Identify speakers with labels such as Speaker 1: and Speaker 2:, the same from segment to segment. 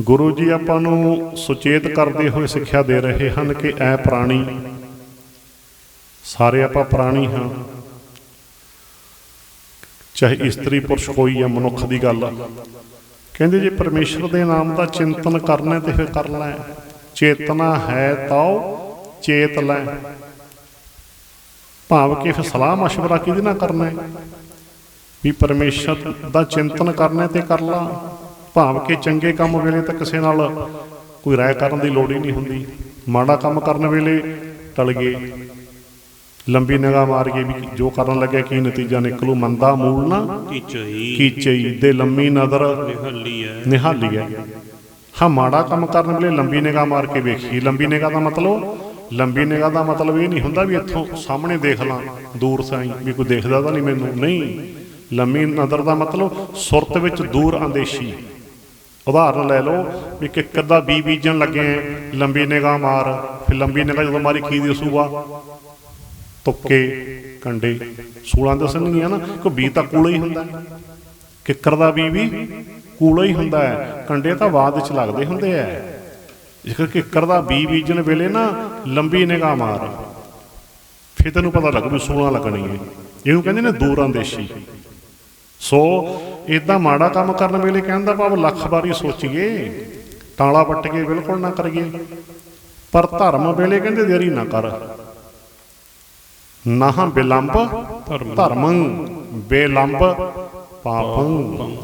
Speaker 1: ਗੁਰੂ ਜੀ ਆਪਾਂ ਨੂੰ ਸੁਚੇਤ ਕਰਦੇ ਹੋਏ ਸਿੱਖਿਆ ਦੇ ਰਹੇ ਹਨ ਕਿ ਐ ਪ੍ਰਾਣੀ ਸਾਰੇ ਆਪਾਂ ਪ੍ਰਾਣੀ ਹਾਂ ਚਾਹੇ ਇਸਤਰੀ ਪੁਰਸ਼ ਕੋਈ ਆ ਮਨੁੱਖ ਦੀ ਗੱਲ ਆ ਕਹਿੰਦੇ ਜੇ ਪਰਮੇਸ਼ਰ ਦੇ ਨਾਮ ਦਾ ਚਿੰਤਨ ਕਰਨਾ ਤੇ ਫਿਰ ਕਰ ਲੈ ਚੇਤਨਾ ਹੈ ਤਾਉ ਚੇਤ ਲੈ ਭਾਵ ਕਿ ਫਿਰ ਸਲਾਹ مشورہ ਕਿਹਦੇ ਨਾਲ ਕਰਨਾ ਹੈ ਵੀ ਪਰਮੇਸ਼ਰ ਦਾ ਚਿੰਤਨ ਕਰਨਾ ਤੇ ਕਰ ਲਾ ਭਾਵ ਕਿ ਚੰਗੇ ਕੰਮ ਵੇਲੇ ਤਾਂ ਕਿਸੇ ਨਾਲ ਕੋਈ ਰਾਏ ਕਰਨ ਦੀ ਲੋੜ ਹੀ ਨਹੀਂ ਹੁੰਦੀ। ਮਾੜਾ ਕੰਮ ਕਰਨ ਵੇਲੇ ਟਲ ਗਏ। ਲੰਬੀ ਨਿਗਾਹ ਮਾਰ ਕੇ ਵੀ ਜੋ ਕਰਨ ਲੱਗਿਆ ਕੀ ਨਤੀਜਾ ਨਿਕਲੂ ਮੰਦਾ ਮੂਲ ਨਾ
Speaker 2: ਕੀਚਈ।
Speaker 1: ਕੀਚਈ ਦੇ ਲੰਮੀ ਨਜ਼ਰ
Speaker 2: ਨਿਹੱਲੀ ਹੈ।
Speaker 1: ਨਿਹਾਲੀ ਹੈ। ਹਾਂ ਮਾੜਾ ਕੰਮ ਕਰਨ ਵੇਲੇ ਲੰਬੀ ਨਿਗਾਹ ਮਾਰ ਕੇ ਵੇਖੀ। ਲੰਬੀ ਨਿਗਾਹ ਦਾ ਮਤਲਬ ਲੰਬੀ ਨਿਗਾਹ ਦਾ ਮਤਲਬ ਇਹ ਨਹੀਂ ਹੁੰਦਾ ਵੀ ਇੱਥੋਂ ਸਾਹਮਣੇ ਦੇਖ ਲਾਂ ਦੂਰ ਸਾਈ ਵੀ ਕੋਈ ਦੇਖਦਾ ਤਾਂ ਨਹੀਂ ਮੈਨੂੰ। ਨਹੀਂ। ਲੰਮੀ ਨਜ਼ਰ ਦਾ ਮਤਲਬ ਸੁਰਤ ਵਿੱਚ ਦੂਰ ਅੰਦੇਸ਼ੀ। ਉਦਾਹਰਨ ਲੈ ਲਓ ਵੀ ਕਿੱਕਰ ਦਾ ਬੀ ਬੀਜਣ ਲੱਗੇ ਲੰਬੀ ਨਿਗਾਹ ਮਾਰ, ਫਿਰ ਲੰਬੀ ਨਿਗਾਹ ਜਦੋਂ ਮਾਰੀ ਕੀ ਦਿਸੂਗਾ ਤੁੱਕੇ ਕੰਡੇ, ਸੂਲਾਂ ਦੱਸਣਗੀਆਂ ਨਾ ਕਿ ਬੀ ਤਾਂ ਕੂਲਾ ਹੀ ਹੁੰਦਾ। ਕਿੱਕਰ ਦਾ ਬੀ ਵੀ ਕੂਲਾ ਹੀ ਹੁੰਦਾ ਹੈ ਕੰਡੇ ਤਾਂ ਬਾਅਦ ਵਿੱਚ ਲੱਗਦੇ ਹੁੰਦੇ ਐ। ਜੇਕਰ ਕਿੱਕਰ ਦਾ ਬੀ ਬੀਜਣ ਵੇਲੇ ਨਾ ਲੰਬੀ ਨਿਗਾਹ ਮਾਰ, ਫਿਰ ਤੈਨੂੰ ਪਤਾ ਲੱਗੂ ਵੀ ਸੂਲਾਂ ਲੱਗਣੀ ਹੈ ਇਹਨੂੰ ਕਹਿੰਦੇ ਨੇ ਦੂਰ ਅੰਦੇਸ਼ੀ ਸੋ ਇਦਾਂ ਮਾੜਾ ਕੰਮ ਕਰਨ ਵੇਲੇ ਕਹਿੰਦਾ ਭਾਵ ਲੱਖ ਵਾਰੀ ਸੋਚੀਏ ਟਾਲਾ ਪੱਟ ਕੇ ਬਿਲਕੁਲ ਨਾ ਕਰੀਏ। ਪਰ ਧਰਮ ਵੇਲੇ ਕਹਿੰਦੇ ਦੇਰੀ ਨਾ ਕਰ। ਨਾਹ ਬਿਲੰਬ, ਧਰਮੰ ਬੇਲੰਬ ਪਾਪੰ।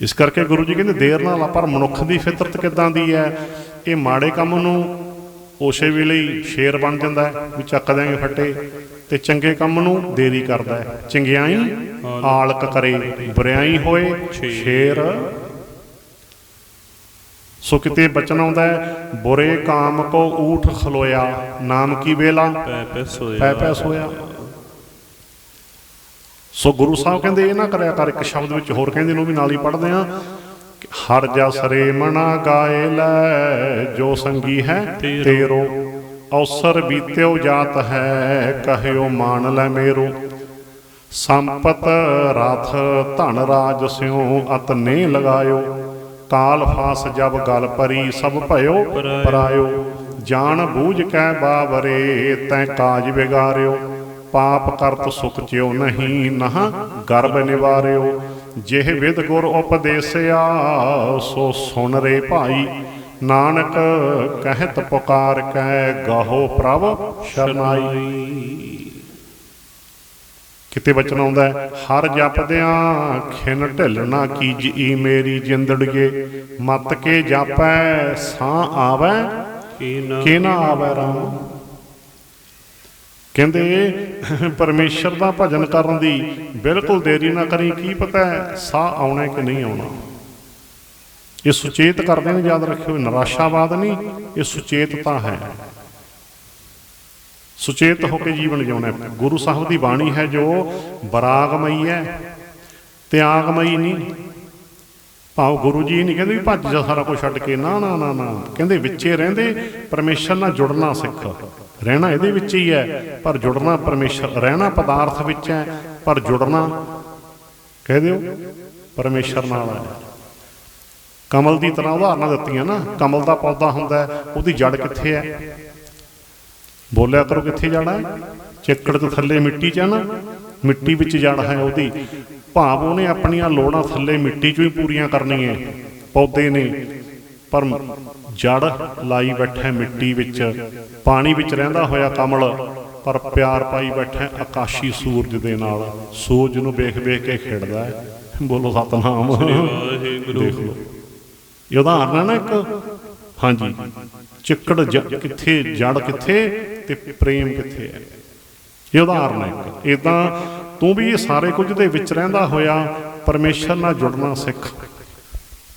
Speaker 1: ਇਸ ਕਰਕੇ ਗੁਰੂ ਜੀ ਕਹਿੰਦੇ ਦੇਰ ਨਾਲ ਪਰ ਮਨੁੱਖ ਦੀ ਫਿਤਰਤ ਕਿਦਾਂ ਦੀ ਹੈ? ਇਹ ਮਾੜੇ ਕੰਮ ਨੂੰ ਉਸੇ ਵੇਲੇ ਹੀ ਸ਼ੇਰ ਬਣ ਜਾਂਦਾ ਹੈ, ਵੀ ਚੱਕ ਦਿਆਂਗੇ ਫੱਟੇ। ਤੇ ਚੰਗੇ ਕੰਮ ਨੂੰ ਦੇਰੀ ਕਰਦਾ ਹੈ। ਚੰਗਿਆਈ ਆਲਕ ਕਰੇ ਬੁਰਿਆਈ ਹੋਏ ਸ਼ੇਰ ਸੋ ਕਿਤੇ ਬਚਨ ਆਉਂਦਾ ਹੈ ਬੁਰੇ ਕਾਮ ਕੋ ਊਠ ਖਲੋਇਆ ਨਾਮ ਕੀ ਵੇਲਾ?
Speaker 2: ਪੈ ਪੈ ਸੋਇਆ।
Speaker 1: ਸੋ ਗੁਰੂ ਸਾਹਿਬ ਕਹਿੰਦੇ ਇਹ ਨਾ ਕਰਿਆ ਕਰ ਇੱਕ ਸ਼ਬਦ ਵਿੱਚ ਹੋਰ ਕਹਿੰਦੇ ਨੇ ਵੀ ਨਾਲ ਹੀ ਪੜ੍ਹਦੇ ਆ ਹਰ ਜਸ ਰੇ ਮਣਾ ਗਾਏ ਲੈ ਜੋ ਸੰਗੀ ਹੈ ਤੇਰੋ। ਅਵਸਰ ਬੀਤਿਓ ਜਾਤ ਹੈ, ਕਹਿਓ ਮਾਨ ਲੈ ਮੇਰੋ। ਸੰਪਤ ਰਥ ਧਨ ਰਾਜ ਸਿਉ, ਅਤ ਨੇ ਲਗਾਇਓ। ਕਾਲ ਫਾਸ ਜਬ ਗਲ ਪਰੀ, ਸਭ ਭਇਓ, ਪਰਾਇਓ। ਜਾਣ ਬੂਝ ਕੈ ਬਾਵਰੇ, ਤੈ ਕਾਜ ਵਿਗਾਰਿਓ। ਪਾਪ ਕਰਤ ਸੁਖ ਚਿਓ ਨਹੀਂ, ਨਹ ਗਰਭ ਨਿਵਾਰਿਓ। ਜਿਹ ਵਿਦ ਗੁਰ ਉਪਦੇਸਿਆ, ਸੋ ਸੁਣ ਰੇ ਭਾਈ। ਨਾਨਕ ਕਹਿਤ ਪੁਕਾਰ ਕੈ, ਗਾਹੋ ਪ੍ਰਭ ਸ਼ਰਨਾਈ। ਕਿਤੇ ਬਚਨ ਆਉਂਦਾ ਹਰ ਜਪਦਿਆਂ ਖਿਨ ਢਿੱਲ ਨਾ ਕੀਜਈ ਮੇਰੀ ਜਿੰਦੜੀਏ, ਮਤ ਕੇ ਜਾਪੈ, ਸਾਹ ਆਵੈ,
Speaker 2: ਕੇ ਨਾ
Speaker 1: ਆਵੈ ਰਾਮ। ਕਹਿੰਦੇ, ਪਰਮੇਸ਼ਰ ਦਾ ਭਜਨ ਕਰਨ ਦੀ ਬਿਲਕੁਲ ਦੇਰੀ ਨਾ ਕਰੀ, ਕੀ ਪਤਾ ਸਾਹ ਆਉਣਾ ਕਿ ਨਹੀਂ ਆਉਣਾ। ਇਹ ਸੁਚੇਤ ਕਰਦੇ ਨੇ, ਯਾਦ ਰੱਖਿਓ ਨਿਰਾਸ਼ਾਵਾਦ ਨਹੀਂ, ਇਹ ਸੁਚੇਤਤਾ ਹੈ। ਸੁਚੇਤ ਹੋ ਕੇ ਜੀਵਨ ਜਿਉਣਾ ਗੁਰੂ ਸਾਹਿਬ ਦੀ ਬਾਣੀ ਹੈ ਜੋ ਬਰਾਗਮਈ ਹੈ, ਤਿਆਗਮਈ ਨਹੀਂ। ਭਾਵ ਗੁਰੂ ਜੀ ਨਹੀਂ ਕਹਿੰਦੇ ਵੀ ਭੱਜ ਜਾ ਸਾਰਾ ਕੁਝ ਛੱਡ ਕੇ, ਨਾ ਨਾ ਨਾ ਨਾ। ਕਹਿੰਦੇ ਵਿੱਚੇ ਰਹਿੰਦੇ, ਪਰਮੇਸ਼ਰ ਨਾਲ ਜੁੜਨਾ ਸਿੱਖ। ਰਹਿਣਾ ਇਹਦੇ ਵਿੱਚ ਹੀ ਹੈ, ਪਰ ਜੁੜਨਾ ਪਰਮੇਸ਼ਰ, ਰਹਿਣਾ ਪਦਾਰਥ ਵਿੱਚ ਹੈ, ਪਰ ਜੁੜਨਾ, ਕਹਿ ਦਿਓ, ਪਰਮੇਸ਼ਰ ਨਾਲ ਹੈ। ਕਮਲ ਦੀ ਤਰ੍ਹਾਂ ਉਦਾਹਰਨਾਂ ਦਿੱਤੀਆਂ ਨਾ। ਕਮਲ ਦਾ ਪੌਦਾ ਹੁੰਦਾ ਉਹਦੀ ਜੜ ਕਿੱਥੇ ਹੈ? ਬੋਲਿਆ ਕਰੋ ਕਿੱਥੇ ਜਾਣਾ ਹੈ? ਚਿੱਕੜ ਤੋਂ ਥੱਲੇ ਮਿੱਟੀ 'ਚ ਨਾ। ਮਿੱਟੀ ਵਿੱਚ ਜੜ ਹੈ ਉਹਦੀ। ਭਾਵ ਉਹਨੇ ਆਪਣੀਆਂ ਲੋੜਾਂ ਥੱਲੇ ਮਿੱਟੀ 'ਚੋਂ ਹੀ ਪੂਰੀਆਂ ਕਰਨੀਆਂ ਪੌਦੇ ਨੇ। ਪਰ ਜੜ ਲਾਈ ਬੈਠਾ ਮਿੱਟੀ ਵਿੱਚ। ਪਾਣੀ ਵਿੱਚ ਰਹਿੰਦਾ ਹੋਇਆ ਕਮਲ ਪਰ ਪਿਆਰ ਪਾਈ ਬੈਠਾ ਆਕਾਸ਼ੀ ਸੂਰਜ ਦੇ ਨਾਲ। ਸੂਰਜ ਨੂੰ ਵੇਖ ਵੇਖ ਕੇ ਖਿੜਦਾ ਹੈ। ਬੋਲੋ ਸਤਨਾਮ।
Speaker 2: ਵਾਹਿਗੁਰੂ।
Speaker 1: ਇਹ ਉਦਾਹਰਨ ਹੈ ਨਾ ਇੱਕ ਹਾਂਜੀ। ਚਿੱਕੜ ਜ- ਕਿੱਥੇ, ਜੜ ਕਿੱਥੇ ਤੇ ਪ੍ਰੇਮ ਕਿੱਥੇ ਹੈ? ਇਹ ਉਦਾਹਰਨ ਹੈ ਇੱਕ ਇਦਾਂ ਤੂੰ ਵੀ ਇਹ ਸਾਰੇ ਕੁਝ ਦੇ ਵਿੱਚ ਰਹਿੰਦਾ ਹੋਇਆ, ਪਰਮੇਸ਼ਰ ਨਾਲ ਜੁੜਨਾ ਸਿੱਖ।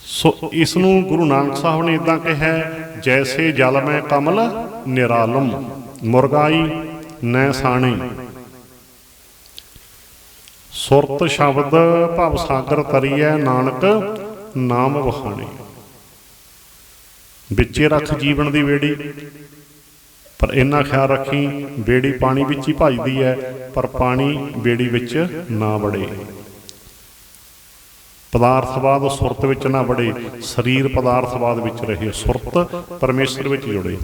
Speaker 1: ਸੋ ਇਸ ਨੂੰ ਗੁਰੂ ਨਾਨਕ ਸਾਹਿਬ ਨੇ ਇਦਾਂ ਕਿਹਾ, ਜੈਸੇ ਜਲ ਮੈਂ ਕਮਲ, ਨਿਰਾਲਮ, ਮੁਰਗਾਈ ਨੈ ਸਾਣੇ। ਸੁਰਤ ਸ਼ਬਦ ਭਵ ਸਾਗਰ ਤਰੀਐ ਨਾਨਕ, ਨਾਮ ਵਖਾਣੇ ਵਿੱਚੇ ਰੱਖ ਜੀਵਨ ਦੀ ਵੇੜੀ। ਪਰ ਇੰਨਾ ਖਿਆਲ ਰੱਖੀ ਬੇੜੀ ਪਾਣੀ ਵਿੱਚ ਹੀ ਭਜਦੀ ਹੈ ਪਰ ਪਾਣੀ ਬੇੜੀ ਵਿੱਚ ਨਾ ਵੜੇ। ਪਦਾਰਥਵਾਦ ਸੁਰਤ ਵਿੱਚ ਨਾ ਬੜੇ ਸਰੀਰ ਪਦਾਰਥਵਾਦ ਵਿੱਚ ਰਹੇ। ਸੁਰਤ ਪਰਮੇਸ਼ਰ ਵਿੱਚ ਜੁੜੇ।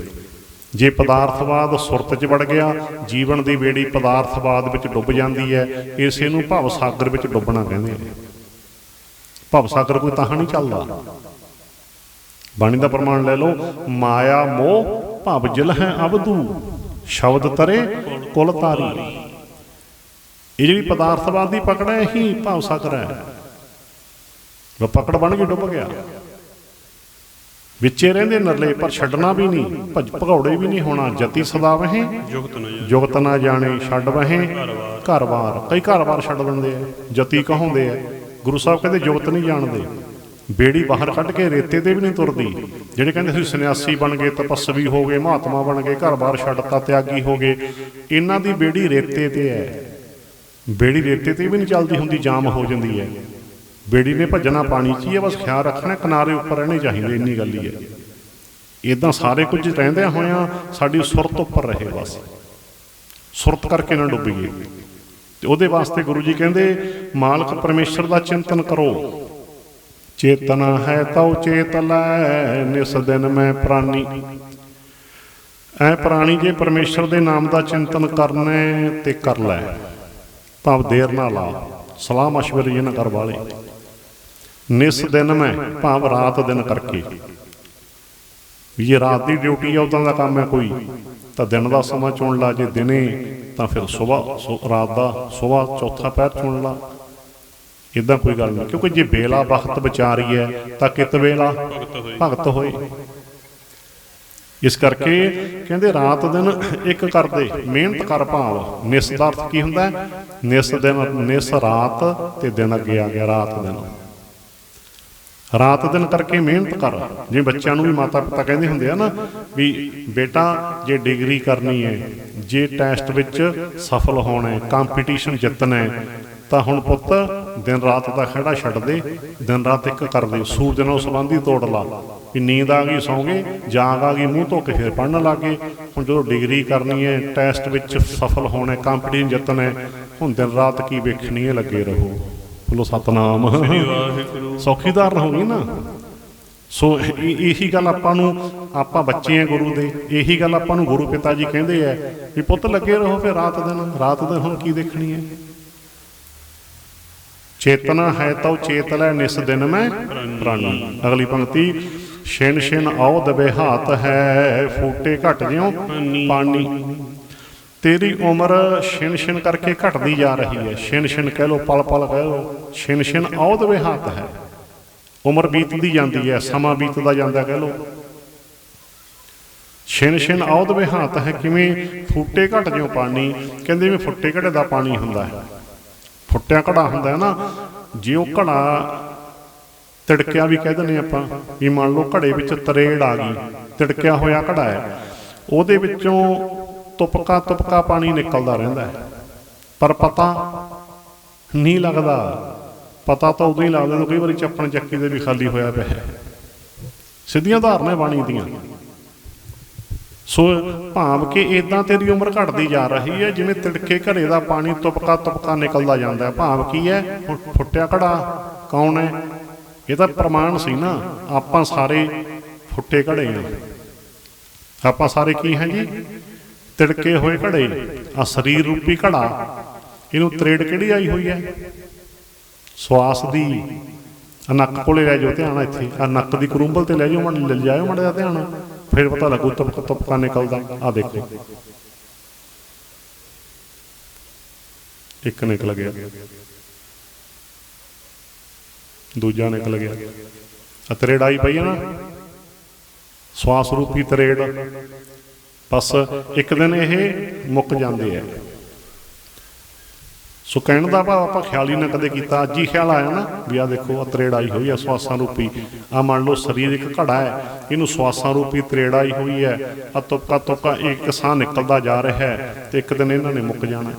Speaker 1: ਜੇ ਪਦਾਰਥਵਾਦ ਸੁਰਤ 'ਚ ਵੜ ਗਿਆ ਜੀਵਨ ਦੀ ਬੇੜੀ ਪਦਾਰਥਵਾਦ ਵਿੱਚ ਡੁੱਬ ਜਾਂਦੀ ਹੈ ਇਸੇ ਨੂੰ ਭਵ ਸਾਗਰ ਵਿੱਚ ਡੁੱਬਣਾ ਕਹਿੰਦੇ ਆ ਭਵ ਸਾਗਰ ਕੋਈ ਤਾਂ ਨਹੀਂ ਚੱਲਦਾ। ਬਾਣੀ ਦਾ ਪ੍ਰਮਾਣ ਲੈ ਲਓ। ਮਾਇਆ ਮੋਹ ਭਵ ਜਲ ਹੈ ਅਬਦੂ ਸ਼ਬਦ ਤਰੇ ਕੁਲ ਤਾਰੀ। ਇਹ ਜਿਹੜੀ ਪਦਾਰਥਵਾਦ ਦੀ ਪਕੜ ਹੈ ਹੀ ਭਵ ਸਾਗਰ ਹੈ। ਉਹ ਪਕੜ ਬਣ ਕੇ ਡੁੱਬ ਗਿਆ। ਵਿੱਚੇ ਰਹਿੰਦੇ ਨਰਲੇ ਪਰ ਛੱਡਣਾ ਵੀ ਨਹੀਂ। ਭਜ ਭਗੌੜੇ ਵੀ ਨਹੀਂ ਹੋਣਾ। ਜਤੀ ਸਦਾ ਵਹੇ।
Speaker 2: ਜੁਗਤ ਨਾ ਜਾ
Speaker 1: ਜੁਗਤ ਨਾ ਜਾਣੇ ਛੱਡ ਵਹੇ। ਘਰ-ਬਾਰ ਕਈ ਘਰ-ਬਾਰ ਛੱਡ ਦਿੰਦੇ ਆ। ਜਤੀ ਕਹਾਉਂਦੇ ਆ। ਗੁਰੂ ਸਾਹਿਬ ਕਹਿੰਦੇ ਜੁਗਤ ਨਹੀਂ ਜਾਣਦੇ। ਬੇੜੀ ਬਾਹਰ ਕੱਢ ਕੇ ਰੇਤੇ ਤੇ ਵੀ ਨਹੀਂ ਤੁਰਦੀ। ਜਿਹੜੇ ਕਹਿੰਦੇ ਸੀ ਸੰਨਿਆਸੀ ਬਣ ਗਏ, ਤਪਸਵੀ ਹੋ ਗਏ, ਮਹਾਤਮਾ ਬਣ ਗਏ, ਘਰ-ਬਾਰ ਛੱਡਤਾ, ਤਿਆਗੀ ਹੋ ਗਏ, ਇਹਨਾਂ ਦੀ ਬੇੜੀ ਰੇਤੇ ਤੇ ਹੈ। ਬੇੜੀ ਰੇਤੇ ਤੇ ਵੀ ਨਹੀਂ ਚੱਲਦੀ ਹੁੰਦੀ, ਜਾਮ ਹੋ ਜਾਂਦੀ ਹੈ। ਬੇੜੀ ਨੇ ਭੱਜਣਾ ਪਾਣੀ 'ਚ ਹੀ ਹੈ, ਬਸ ਖਿਆਲ ਰੱਖਣਾ, ਕਿਨਾਰੇ ਉੱਪਰ ਰਹਿਣੇ ਚਾਹੀਦੇ, ਇੰਨੀ ਗੱਲ ਹੀ ਹੈ। ਇਦਾਂ ਸਾਰੇ ਕੁਝ ਰਹਿੰਦਿਆਂ ਹੋਇਆਂ ਸਾਡੀ ਸੁਰਤ ਉੱਪਰ ਰਹੇ ਬਸ। ਸੁਰਤ ਕਰਕੇ ਨਾ ਡੁੱਬੀਏ ਤੇ ਉਹਦੇ ਵਾਸਤੇ ਗੁਰੂ ਜੀ ਕਹਿੰਦੇ, ਮਾਲਕ ਪਰਮੇਸ਼ਰ ਦਾ ਚਿੰਤਨ ਕਰੋ। ਚੇਤਨਾ ਹੈ ਤਉ ਚੇਤ ਲੈ, ਨਿਸ ਦਿਨ ਮੈਂ ਪ੍ਰਾਨੀ। ਐ ਪ੍ਰਾਣੀ ਜੇ ਪਰਮੇਸ਼ਰ ਦੇ ਨਾਮ ਦਾ ਚਿੰਤਨ ਕਰਨਾ ਤੇ ਕਰ ਲੈ ਭਾਵ ਦੇਰ ਨਾ ਲਾ ਸਲਾਹ ਮਸ਼ਵਰੇ ਜੇ ਨਾ ਕਰ ਵਾਲੇ। ਨਿਸ ਦਿਨ ਮੈਂ, ਭਾਵ ਰਾਤ ਦਿਨ ਕਰਕੇ। ਵੀ ਜੇ ਰਾਤ ਦੀ ਡਿਊਟੀ ਆ, ਉਦਾਂ ਦਾ ਕੰਮ ਹੈ ਕੋਈ, ਤਾਂ ਦਿਨ ਦਾ ਸਮਾਂ ਚੁਣ ਲਾ, ਜੇ ਦਿਨੇ, ਤਾਂ ਫਿਰ ਸਵੇਰ ਰਾਤ ਦਾ ਸਵੇਰ ਚੌਥਾ ਪੈਰ ਚੁਣ ਲਾ। ਇਦਾਂ ਕੋਈ ਗੱਲ ਨਹੀਂ। ਕਿਉਂਕਿ ਜੇ ਬੇਲਾ ਵਕਤ ਵਿਚਾਰੀ ਹੈ, ਤਾਂ ਕਿਤ ਵੇਲਾ?
Speaker 2: ਭਗਤ ਹੋਏ।
Speaker 1: ਇਸ ਕਰਕੇ ਕਹਿੰਦੇ ਰਾਤ ਦਿਨ ਇੱਕ ਕਰਦੇ, ਮਿਹਨਤ ਕਰ ਭਾਵ ਨਿਸ ਦਾ ਅਰਥ ਕੀ ਹੁੰਦਾ? ਨਿਸ ਦਿਨ, ਨਿਸ ਰਾਤ ਤੇ ਦਿਨ ਅੱਗੇ ਆ ਗਿਆ ਰਾਤ ਦਿਨ। ਰਾਤ ਦਿਨ ਕਰਕੇ ਮਿਹਨਤ ਕਰ। ਜੇ ਬੱਚਿਆਂ ਨੂੰ ਵੀ ਮਾਤਾ ਪਿਤਾ ਕਹਿੰਦੇ ਹੁੰਦੇ ਆ ਨਾ ਵੀ ਬੇਟਾ, ਜੇ ਡਿਗਰੀ ਕਰਨੀ ਹੈ, ਜੇ ਟੈਸਟ ਵਿੱਚ ਸਫਲ ਹੋਣਾ ਹੈ, ਕੰਪੀਟੀਸ਼ਨ ਜਿੱਤਣਾ ਹੈ ਤਾਂ ਹੁਣ ਪੁੱਤ ਦਿਨ ਰਾਤ ਦਾ ਖੜਾ ਛੱਡ ਦੇ ਦਿਨ ਰਾਤ ਇੱਕ ਕਰ ਦੇ ਸੂਰਜ ਨਾਲ ਸੰਬੰਧੀ ਤੋੜ ਲਾ। ਵੀ ਨੀਂਦ ਆ ਗਈ ਸੌਂਗੇ ਜਾਗ ਆ ਗਈ ਮੂੰਹ ਧੋ ਕੇ ਫਿਰ ਪੜਨ ਲੱਗੇ ਹੁਣ ਜਦੋਂ ਡਿਗਰੀ ਕਰਨੀ ਹੈ ਟੈਸਟ ਵਿੱਚ ਸਫਲ ਹੋਣਾ ਹੈ ਕੰਪੀਟੀਸ਼ਨ ਜਿੱਤਣਾ ਹੈ ਹੁਣ ਦਿਨ ਰਾਤ ਕੀ ਵੇਖਣੀ ਹੈ ਲੱਗੇ ਰਹੋ। ਬੋਲੋ ਸਤਨਾਮ। ਸੌਖੀ ਧਾਰਨ ਹੋ ਗਈ ਨਾ। ਸੋ ਇਹ- ਇਹੀ ਗੱਲ ਆਪਾਂ ਨੂੰ ਆਪਾਂ ਬੱਚੇ ਆ ਗੁਰੂ ਦੇ ਇਹੀ ਗੱਲ ਆਪਾਂ ਨੂੰ ਗੁਰੂ ਪਿਤਾ ਜੀ ਕਹਿੰਦੇ ਆ। ਵੀ ਪੁੱਤ ਲੱਗੇ ਰਹੋ ਫਿਰ ਰਾਤ ਦਿਨ ਰਾਤ ਦਿਨ ਹੁਣ ਕੀ ਦੇਖਣੀ ਹੈ? ਚੇਤਨਾ ਹੈ ਤਉ ਚੇਤ ਲੈ ਨਿਸ ਦਿਨ ਮੈਂ ਪ੍ਰਾਣੀ। ਅਗਲੀ ਪੰਕਤੀ ਛਿਨ ਛਿਨ ਆਉ ਦਬੇ ਹਾਥ ਹੈ ਫੂਟੇ ਘਟ ਜਿਉ ਪਾਣੀ। ਤੇਰੀ ਉਮਰ ਛਿਨ ਛਿਨ ਕਰਕੇ ਘਟਦੀ ਜਾ ਰਹੀ ਹੈ। ਛਿਨ ਛਿਨ ਕਹਿ ਲੋ ਪਲ ਪਲ ਕਹਿ ਲੋ ਛਿਨ ਛਿਨ ਆਉ ਦਬੇ ਹਾਥ ਹੈ। ਉਮਰ ਬੀਤਦੀ ਜਾਂਦੀ ਹੈ ਸਮਾਂ ਬੀਤਦਾ ਜਾਂਦਾ ਕਹਿ ਲੋ ਛਿਨ ਛਿਨ ਆਉ ਦਬੇ ਹਾਥ ਹੈ ਕਿਵੇਂ ਫੂਟੇ ਘਟ ਜਿਉ ਪਾਣੀ। ਕਹਿੰਦੇ ਵੀ ਫੁੱਟੇ ਘੜੇ ਦਾ ਪਾਣੀ ਹੁੰਦਾ ਹੈ। ਫੁੱਟਿਆ ਘੜਾ ਹੁੰਦਾ ਹੈ ਨਾ, ਜੇ ਉਹ ਘੜਾ ਤਿੜਕਿਆ ਵੀ ਕਹਿ ਦਿੰਦੇ ਆਪਾਂ ਵੀ ਮੰਨ ਲਓ ਘੜੇ ਵਿੱਚ ਤਰੇੜ ਆ ਗਈ, ਤਿੜਕਿਆ ਹੋਇਆ ਘੜਾ ਹੈ, ਉਹਦੇ ਵਿੱਚੋਂ ਤੁਪਕਾ ਤੁਪਕਾ ਪਾਣੀ ਨਿਕਲਦਾ ਰਹਿੰਦਾ ਹੈ। ਪਰ ਪਤਾ ਨਹੀਂ ਲੱਗਦਾ, ਪਤਾ ਤਾਂ ਉਦੋਂ ਹੀ ਲੱਗਦਾ ਜਦੋਂ ਕਈ ਵਾਰੀ ਚੱਪਣ ਚੱਕੀ ਦੇ ਵੀ ਖਾਲੀ ਹੋਇਆ ਪਿਆ ਹੈ। ਸਿੱਧੀਆਂ ਧਾਰਨਾ ਬਾਣੀ ਦੀਆਂ। ਸੋ ਭਾਵ ਕਿ ਇਦਾਂ ਤੇਰੀ ਉਮਰ ਘਟਦੀ ਜਾ ਰਹੀ ਹੈ, ਜਿਵੇਂ ਤਿੜਕੇ ਘੜੇ ਦਾ ਪਾਣੀ ਤੁਪਕਾ ਤੁਪਕਾ ਨਿਕਲਦਾ ਜਾਂਦਾ ਹੈ। ਭਾਵ ਕੀ ਹੈ? ਫੁੱਟਿਆ ਘੜਾ ਕੌਣ ਹੈ? ਇਹ ਤਾਂ ਪ੍ਰਮਾਣ ਸੀ ਨਾ। ਆਪਾਂ ਸਾਰੇ ਫੁੱਟੇ ਘੜੇ ਆ ਆਪਾਂ ਸਾਰੇ ਕੀ ਹਾਂ ਜੀ? ਤਿੜਕੇ ਹੋਏ ਘੜੇ। ਆ ਸਰੀਰ ਰੂਪੀ ਘੜਾ। ਇਹਨੂੰ ਤਰੇੜ ਕਿਹੜੀ ਆਈ ਹੋਈ ਹੈ? ਸਵਾਸ ਦੀ। ਨੱਕ ਕੋਲੇ ਲੈ ਜਾਓ ਧਿਆਨ ਇੱਥੇ। ਆ ਨੱਕ ਦੀ ਕਰੂੰਬਲ ਤੇ ਲੈ ਜਾਓ, ਮੜ ਲੈ ਜਾਇਓ ਮੜ ਦਾ ਧਿਆਨ। ਫਿਰ ਪਤਾ ਲੱਗੂ ਤਪਕ ਤਪਕਾ ਨਿਕਲਦਾ। ਆ ਦੇਖੋ। ਇੱਕ ਨਿਕਲ ਗਿਆ। ਦੂਜਾ ਨਿਕਲ ਗਿਆ। ਆ ਆਈ ਪਈ ਹੈ ਨਾ। ਸਵਾਸ ਰੂਪੀ ਤਰੇੜ। ਬਸ ਇੱਕ ਦਿਨ ਇਹ ਮੁੱਕ ਜਾਂਦੇ ਆ। ਸੋ ਕਹਿਣ ਦਾ ਭਾਵ ਆਪਾਂ ਖਿਆਲ ਹੀ ਨਾ ਕਦੇ ਕੀਤਾ। ਅੱਜ ਹੀ ਖਿਆਲ ਆਇਆ ਨਾ ਵੀ ਆ ਦੇਖੋ ਆ ਤਰੇੜ ਆਈ ਹੋਈ ਆ ਸਵਾਸਾਂ ਰੂਪੀ। ਆ ਮੰਨ ਲਓ ਸਰੀਰ ਇੱਕ ਘੜਾ ਹੈ, ਇਹਨੂੰ ਸਵਾਸਾਂ ਰੂਪੀ ਤਰੇੜ ਆਈ ਹੋਈ ਹੈ। ਆ ਤੁਪਕਾ ਤੁਪਕਾ ਇੱਕ ਸਾਹ ਨਿਕਲਦਾ ਜਾ ਰਿਹਾ ਹੈ ਤੇ ਇੱਕ ਦਿਨ ਇਹਨਾਂ ਨੇ ਮੁੱਕ ਜਾਣਾ।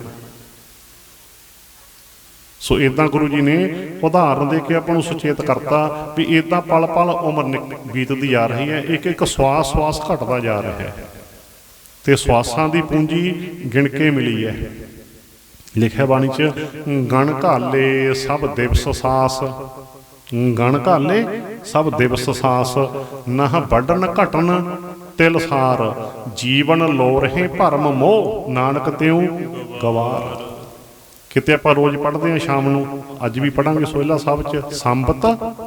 Speaker 1: ਸੋ ਇਦਾਂ ਗੁਰੂ ਜੀ ਨੇ ਉਦਾਹਰਨ ਦੇ ਕੇ ਆਪਾਂ ਨੂੰ ਸੁਚੇਤ ਕਰਤਾ ਵੀ ਇਦਾਂ ਪਲ ਪਲ ਉਮਰ ਨਿਕ- ਬੀਤਦੀ ਜਾ ਰਹੀ ਹੈ, ਇੱਕ ਇੱਕ ਸਵਾਸ ਸਵਾਸ ਘਟਦਾ ਜਾ ਰਿਹਾ ਹੈ। ਤੇ ਸਵਾਸਾਂ ਦੀ ਪੂੰਜੀ ਗਿਣ ਕੇ ਮਿਲੀ ਹੈ। ਲਿਖਿਆ ਬਾਣੀ ਚ, ਗਣ ਘਾਲੇ ਸਭ ਦਿਵਸ ਸਾਸ। ਗਣ ਘਾਲੇ ਸਭ ਦਿਵਸ ਸਾਸ, ਨਹ ਵੱਢਣ ਘਟਨ ਤਿਲ ਸਾਰ। ਜੀਵਨ ਲੋ ਰਹੇ ਭਰਮ ਮੋਹ, ਨਾਨਕ ਤਿਉ ਗਵਾਰ। ਕਿਤੇ ਆਪਾਂ ਰੋਜ਼ ਪੜ੍ਹਦੇ ਹਾਂ ਸ਼ਾਮ ਨੂੰ, ਅੱਜ ਵੀ ਪੜਾਂਗੇ ਸੋਹਿਲਾ ਸਾਹਿਬ ਚ, ਸੰਬਤ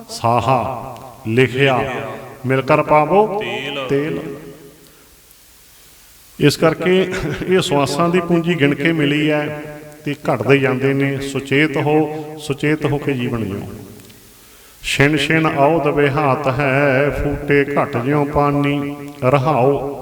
Speaker 1: ਸਾਹਾ, ਲਿਖਿਆ, ਮਿਲ ਕਰ ਪਾਵੋ ਤੇਲ। ਇਸ ਕਰਕੇ ਇਹ ਸਵਾਸਾਂ ਦੀ ਪੂੰਜੀ ਗਿਣ ਕੇ ਮਿਲੀ ਹੈ। ਤੇ ਘਟਦੇ ਜਾਂਦੇ ਨੇ, ਸੁਚੇਤ ਹੋ ਸੁਚੇਤ ਹੋ ਕੇ ਜੀਵਨ ਜਿਓ ਛਿਣ ਛਿਣ ਆਉ ਦਵੇ ਹਾਤ ਹੈ, ਫੂਟੇ ਘਟ ਜਿਉ ਪਾਣੀ ਰਹਾਓ